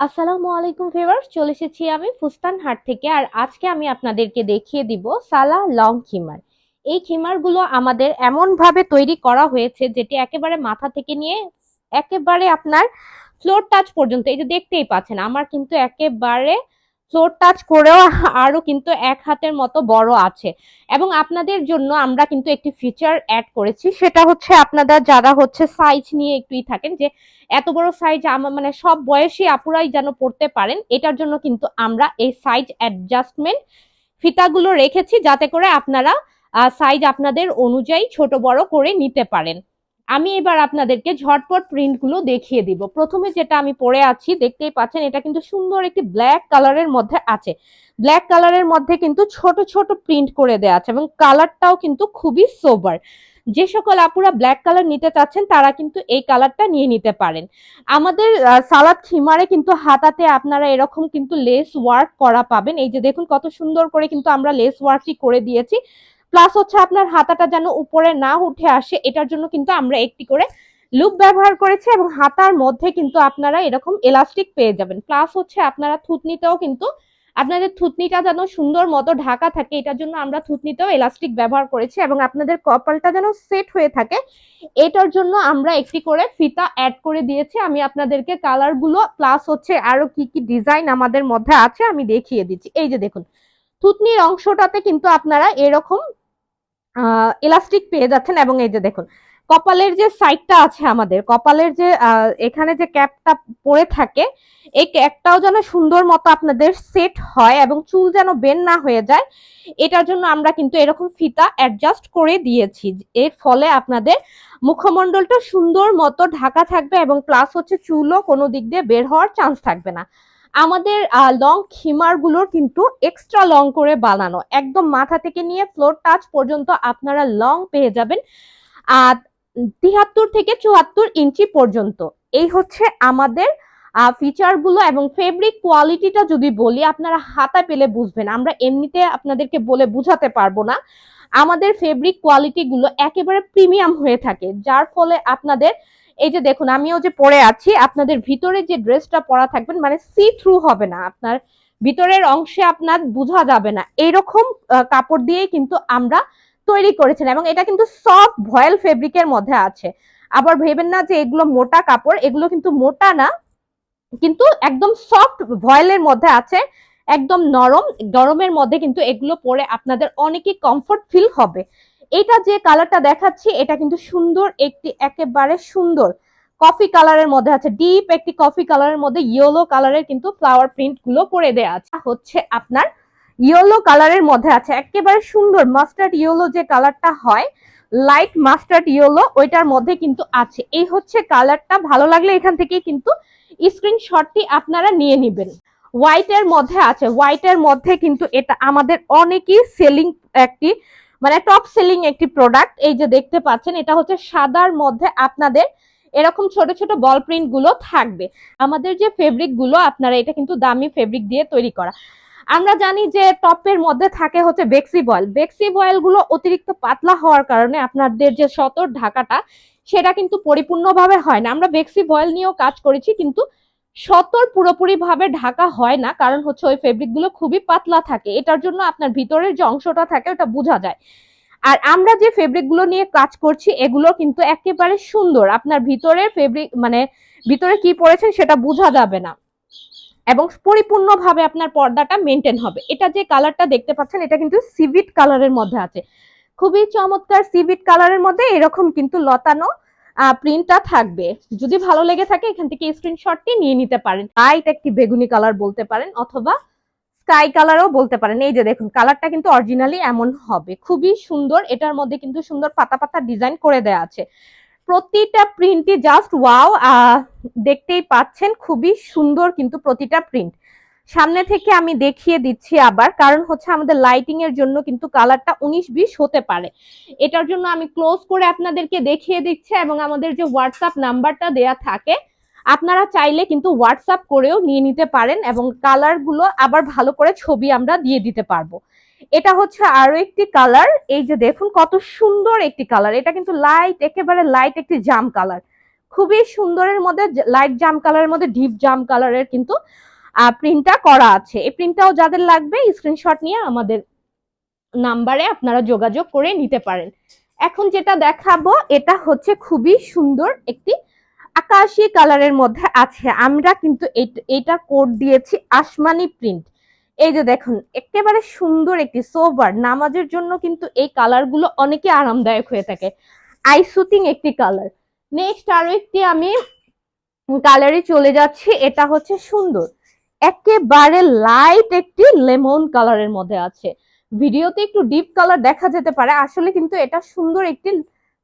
আসসালামু আলাইকুম ভিউয়ার্স, চলে এসেছি আমি ফুস্তান হাট থেকে আর আজকে আমি আপনাদেরকে দেখিয়ে দিব সালা লং খিমার। এই খিমারগুলো আমাদের এমনভাবে তৈরি করা হয়েছে যেটি একেবারে মাথা থেকে নিয়ে একেবারে আপনার ফ্লোর টাচ পর্যন্ত, এই যে দেখতেই পাচ্ছেন, আমার কিন্তু একেবারে ফ্লোর টাচ করেও আরও কিন্তু এক হাতের মতো বড় আছে। এবং আপনাদের জন্য আমরা কিন্তু একটি ফিচার অ্যাড করেছি, সেটা হচ্ছে আপনারা যারা হচ্ছে সাইজ নিয়ে একটুই থাকেন, যে এত বড় সাইজ আমার মানে সব বয়সী আপুরাই যেন পড়তে পারেন, এটার জন্য কিন্তু আমরা এই সাইজ অ্যাডজাস্টমেন্ট ফিতাগুলো রেখেছি, যাতে করে আপনারা সাইজ আপনাদের অনুযায়ী ছোট বড় করে নিতে পারেন। আমি এবার আপনাদেরকে ঝটপট প্রিন্টগুলো দেখিয়ে দিব। প্রথমে যেটা আমি পরে আছি, দেখতেই পাচ্ছেন এটা কিন্তু সুন্দর একটি ব্ল্যাক কালারের মধ্যে আছে। ব্ল্যাক কালারের মধ্যে কিন্তু ছোট ছোট প্রিন্ট করে দেওয়া আছে এবং কালারটাও কিন্তু খুবই সোবার যে সকল আপুরা ব্ল্যাক কালার নিতে চাচ্ছেন, তারা কিন্তু এই কালারটা নিয়ে নিতে পারেন। আমাদের সালাদ খিমারে কিন্তু হাতাতে আপনারা এরকম কিন্তু লেস ওয়ার্ক করা পাবেন। এই যে দেখুন কত সুন্দর করে কিন্তু আমরা লেস ওয়ার্কটি করে দিয়েছি। প্লাস হচ্ছে আপনার হাতাটা যেন উপরে না উঠে আসে, এটার জন্য কিন্তু আমরা একটি করে লুপ ব্যবহার করেছি এবং হাতার মধ্যে কিন্তু আপনারা এরকম এলাস্টিক পেয়ে যাবেন। প্লাস হচ্ছে আপনারা থুতনিতেও কিন্তু আপনাদের থুতনিটা যেন সুন্দর মতো ঢাকা থাকে, এটার জন্য আমরা থুতনিতেও এলাস্টিক ব্যবহার করেছি এবং আপনাদের কপালটা যেন সেট হয়ে থাকে। এটার জন্য আমরা একটি করে ফিতা অ্যাড করে দিয়েছি। আমি আপনাদেরকে কালারগুলো প্লাস হচ্ছে আরও কি কি ডিজাইন আমাদের মধ্যে আছে, আমি দেখিয়ে দিচ্ছি। এই যে দেখুন, থুতনির অংশটাতে কিন্তু আপনারা এরকম ইলাস্টিক পেয়ে যাচ্ছেন এবং এই যে দেখুন, কপালের যে সাইডটা আছে আমাদের, কপালের যে এখানে যে ক্যাপটা পরে থাকে, এই ক্যাপটাও যেন সুন্দর মতো আপনাদের সেট হয় এবং চুল যেন বেন না হয়ে যায়, এটার জন্য আমরা কিন্তু এরকম ফিতা অ্যাডজাস্ট করে দিয়েছি। এর ফলে আপনাদের মুখমণ্ডলটা সুন্দর মতো ঢাকা থাকবে এবং প্লাস হচ্ছে চুলও কোনো দিক দিয়ে বের হওয়ার চান্স থাকবে না। আমাদের লং খিমারগুলোর কিন্তু এক্সট্রা লং করে বানানো। একদম মাথা থেকে নিয়ে ফ্লোর টাচ পর্যন্ত আপনারা লং পেয়ে যাবেন আর তিহাত্তর থেকে চুয়াত্তর ইঞ্চি পর্যন্ত। এই হচ্ছে আমাদের ফিচারগুলো এবং ফেব্রিক কোয়ালিটিটা যদি বলি, আপনারা হাতা পেলে বুঝবেন। আমরা এমনিতে আপনাদেরকে বলে বুঝাতে পারব না। আমাদের ফেব্রিক কোয়ালিটিগুলো একেবারে প্রিমিয়াম হয়ে থাকে, যার ফলে আপনাদের এই যে দেখুন, আমিও যে পরে আছি, আপনাদের ভিতরে যে ড্রেসটা পরা থাকবেন মানে সি থ্রু হবে না আপনার। ভিতরের অংশে আপনার বোঝা যাবে না। এইরকম কাপড় দিয়েই কিন্তু আমরা তৈরি করেছেন এবং এটা কিন্তু সফট ভয়েল ফেব্রিকের মধ্যে আছে। আবার ভেবেন না যে এগুলো মোটা কাপড়, এগুলো কিন্তু মোটা না, কিন্তু একদম সফট ভয়েলের মধ্যে আছে, একদম নরম, গরমের মধ্যে কিন্তু এগুলো পরে আপনাদের অনেকই কমফোর্ট ফিল হবে। এটা যে কালারটা দেখাচ্ছি, এটা কিন্তু সুন্দর, একটি একেবারে সুন্দর কফি কালারের মধ্যে আছে। ডিপ একটি কফি কালারের মধ্যে ইয়েলো কালারের কিন্তু ফ্লাওয়ার প্রিন্টগুলো করে দেওয়া আছে। হচ্ছে আপনার ইয়েলো কালারের মধ্যে আছে। একেবারে সুন্দর মাস্টার্ড ইয়েলো যে কালারটা হয় লাইট মাস্টার্ড ইয়েলো ওইটার মধ্যে কিন্তু আছে। এই হচ্ছে কালারটা ভালো লাগলে এখান থেকে কিন্তু স্ক্রিনশটটি আপনারা নিয়ে নেবেন। হোয়াইটের মধ্যে আছে। হোয়াইটের মধ্যে কিন্তু এটা আমাদের অনেকই সেলিং একটি মানে টপ সেলিং একটি প্রোডাক্ট এই যে দেখতে পাচ্ছেন, এটা হচ্ছে সাদার মধ্যে আপনাদের এরকম ছোট ছোট বল প্রিন্টগুলো থাকবে। আমাদের যে ফেব্রিকগুলো, আপনারা এটা কিন্তু দামি ফেব্রিক দিয়ে তৈরি করা। আমরা জানি যে টপের মধ্যে থাকে হচ্ছে বেক্সি বয়েল বেক্সি বয়েলগুলো অতিরিক্ত পাতলা হওয়ার কারণে আপনাদের যে সতর ঢাকাটা, সেটা কিন্তু পরিপূর্ণভাবে হয় না। আমরা বেক্সি বয়েল নিয়েও কাজ করেছি, কিন্তু সতর পুরোপুরি ভাবে ঢাকা হয় না, কারণ হচ্ছে ওই ফেব্রিকগুলো খুবই পাতলা থাকে। এটার জন্য আপনার ভিতরের যে অংশটা থাকে ওটা বোঝা যায়। আর আমরা যে ফেব্রিকগুলো নিয়ে কাজ করছি, এগুলো কিন্তু একেবারে সুন্দর। আপনার ভিতরের ফেব্রিক মানে ভিতরে কি পড়েছেন সেটা বোঝা যাবে না। এবং পরিপূর্ণভাবে আপনার পর্দাটা মেনটেন হবে। এটা যে কালারটা দেখতে পাচ্ছেন, এটা কিন্তু সিভিট কালারের মধ্যে আছে। খুবই চমৎকার সিভিট কালারের মধ্যে এরকম কিন্তু লতানো প্রিন্টটা থাকবে। যদি ভালো লেগে থাকে, এখান থেকে স্ক্রিনশটটি নিয়ে নিতে পারেন। লাইট একটি বেগুনি কালার বলতে পারেন, অথবা স্কাই কালারও বলতে পারেন। এই যে দেখুন কালারটা কিন্তু অরিজিনালি এমন হবে। খুবই সুন্দর, এটার মধ্যে কিন্তু সুন্দর পাতা পাতা ডিজাইন করে দেওয়া আছে। প্রতিটা প্রিন্টই জাস্ট ওয়াও দেখতেই পাচ্ছেন, খুবই সুন্দর কিন্তু প্রতিটা প্রিন্ট সামনে থেকে আমি দেখিয়ে দিচ্ছি আবার, কারণ হচ্ছে আমাদের লাইটিং এর জন্য কিন্তু কালারটা উনিশ বিশ হতে পারে। এটার জন্য আমি ক্লোজ করে আপনাদেরকে দেখিয়ে দিচ্ছি এবং আমাদের যে হোয়াটসঅ্যাপ নাম্বারটা দেয়া থাকে, আপনারা চাইলে কিন্তু হোয়াটসঅ্যাপ করেও নিয়ে নিতে পারেন এবং কালারগুলো আবার ভালো করে ছবি আমরা দিয়ে দিতে পারব। এটা হচ্ছে আরও একটি কালার এই যে দেখুন কত সুন্দর একটি কালার এটা কিন্তু লাইট একেবারে লাইট একটি জাম কালার খুবই সুন্দরের মধ্যে লাইট জাম কালারের মধ্যে ডিপ জাম কালারের কিন্তু প্রিন্টটা করা আছে। এই প্রিন্টটাও যাদের লাগবে স্ক্রিনশট নিয়ে আমাদের নাম্বারে আপনারা যোগাযোগ করে নিতে পারেন। এখন যেটা দেখাবো, এটা হচ্ছে খুবই সুন্দর একটি আকাশি কালারের মধ্যে আছে। আমরা কিন্তু এইটা কোড দিয়েছি আসমানি প্রিন্ট এই যে দেখুন, একেবারে সুন্দর একটি সোভার নামাজের জন্য কিন্তু এই কালারগুলো অনেকে আরামদায়ক হয়ে থাকে। আই সুতিং একটি কালার নেক্সট আরও একটি আমি কালারে চলে যাচ্ছি, এটা হচ্ছে সুন্দর। একেবারে লাইট একটি লেমন কালারের মধ্যে আছে। ভিডিওতে একটু ডিপ কালার দেখা যেতে পারে। আসলে কিন্তু এটা সুন্দর একটি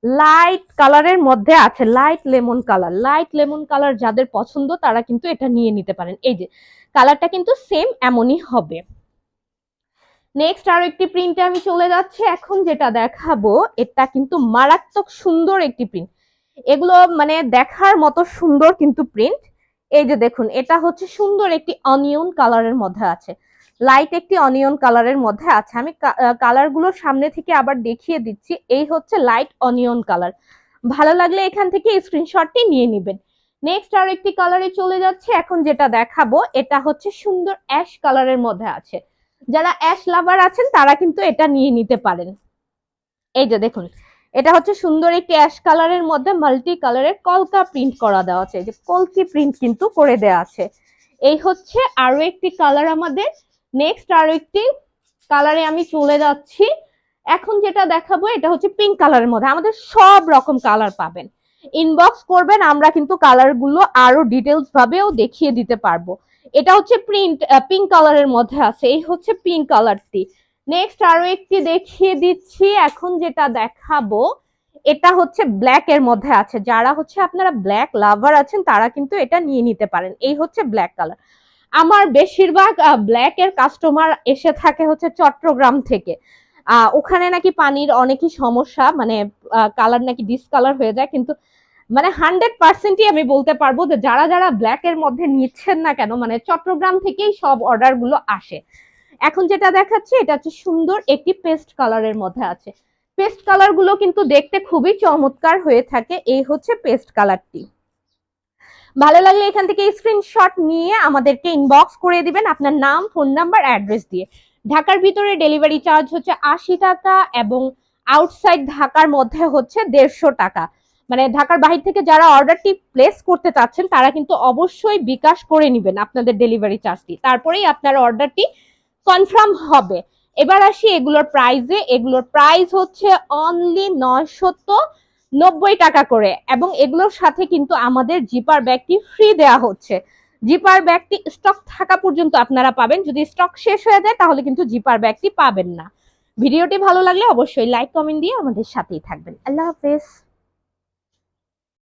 লাইট কালারের মধ্যে আছে। Light lemon colour light lemon colour যাদের পছন্দ, তারা কিন্তু এটা নিয়ে নিতে পারেন। এই যে কালারটা কিন্তু সেম এমনই হবে। নেক্সট আরও একটি প্রিন্টে আমি চলে যাচ্ছি। এখন যেটা দেখাবো, এটা কিন্তু মারাত্মক সুন্দর একটি প্রিন্ট এগুলো মানে দেখার মতো সুন্দর কিন্তু প্রিন্ট এই যে দেখুন, এটা হচ্ছে সুন্দর একটি অনিয়ন কালারের মধ্যে আছে। লাইট একটি অনিয়ন কালারের মধ্যে আছে। আমি কালারগুলো সামনে থেকে আবার দেখিয়ে দিচ্ছি। এই হচ্ছে লাইট অনিয়ন কালার ভালো লাগলে এখান থেকে স্ক্রিনশটটি নিয়ে নেবেন। নেক্সট আর একটি কালারে চলে যাচ্ছে। এখন যেটা দেখাবো, এটা হচ্ছে সুন্দর অ্যাশ কালারের মধ্যে আছে। যারা অ্যাশ লাভার আছেন, তারা কিন্তু এটা নিয়ে নিতে পারেন। এই যে দেখুন এটা হচ্ছে সুন্দর একটি অ্যাশ কালারের মধ্যে মাল্টি কালারের কলকা প্রিন্ট করা দেওয়া আছে। যে কলকি প্রিন্ট কিন্তু করে দেওয়া আছে। এই হচ্ছে আরও একটি কালার আমাদের। নেক্সট আরও একটি কালারে আমি চলে যাচ্ছি। এখন যেটা দেখাবো, এটা হচ্ছে পিঙ্ক কালারের মধ্যে। আমাদের সব রকম কালার পাবেন। ইনবক্স করবেন, আমরা কিন্তু কালারগুলো আরও ডিটেলস ভাবেও দেখিয়ে দিতে পারব। এটা হচ্ছে প্রিন্ট পিঙ্ক কালারের মধ্যে আছে। এই হচ্ছে পিঙ্ক কালারটি নেক্সট আরও একটি দেখিয়ে দিচ্ছি, এখন যেটা দেখাবো, এটা হচ্ছে ব্ল্যাক এর মধ্যে আছে। যারা হচ্ছে আপনারা ব্ল্যাক লাভার আছেন, তারা কিন্তু এটা নিয়ে নিতে পারেন। এই হচ্ছে ব্ল্যাক কালার আমার বেশিরভাগ ব্ল্যাক এর কাস্টমার এসে থাকে হচ্ছে চট্টগ্রাম থেকে। ওখানে নাকি পানির অনেকই সমস্যা মানে কালার নাকি ডিসকালার হয়ে যায়, কিন্তু মানে হান্ড্রেড পার্সেন্টই আমি বলতে পারব যে যারা যারা ব্ল্যাক এর মধ্যে নিচ্ছেন না কেন মানে চট্টগ্রাম থেকেই সব অর্ডারগুলো আসে। এখন যেটা দেখাচ্ছে, এটা হচ্ছে সুন্দর একটি পেস্ট কালারের মধ্যে আছে। পেস্ট কালারগুলো কিন্তু দেখতে খুবই চমৎকার হয়ে থাকে, এই হচ্ছে পেস্ট কালারটি। ভালো লাগলে এখান থেকে স্ক্রিনশট নিয়ে আমাদেরকে ইনবক্স করে দিবেন আপনার নাম ফোন নাম্বার অ্যাড্রেস দিয়ে। ঢাকার ভিতরে ডেলিভারি চার্জ হচ্ছে আশি টাকা এবং আউটসাইড ঢাকার মধ্যে হচ্ছে দেড়শো টাকা। মানে ঢাকার বাহির থেকে যারা অর্ডারটি প্লেস করতে চাচ্ছেন, তারা কিন্তু অবশ্যই বিকাশ করে নেবেন আপনাদের ডেলিভারি চার্জটি তারপরেই আপনার অর্ডারটি কনফার্ম হবে। এবার আসি এগুলোর প্রাইজে এগুলোর প্রাইস হচ্ছে অনলি নয়শত নব্বই টাকা করে। এবং এগুলোর সাথে কিন্তু আমাদের জিপার ব্যাগটি ফ্রি দেয়া হচ্ছে। জিপার ব্যাগটি স্টক থাকা পর্যন্ত আপনারা পাবেন। যদি স্টক শেষ হয়ে যায়, তাহলে কিন্তু জিপার ব্যাগটি পাবেন না। ভিডিওটি ভালো লাগলে অবশ্যই লাইক কমেন্ট দিয়ে আমাদের সাথেই থাকবেন। আল্লাহ হাফেজ।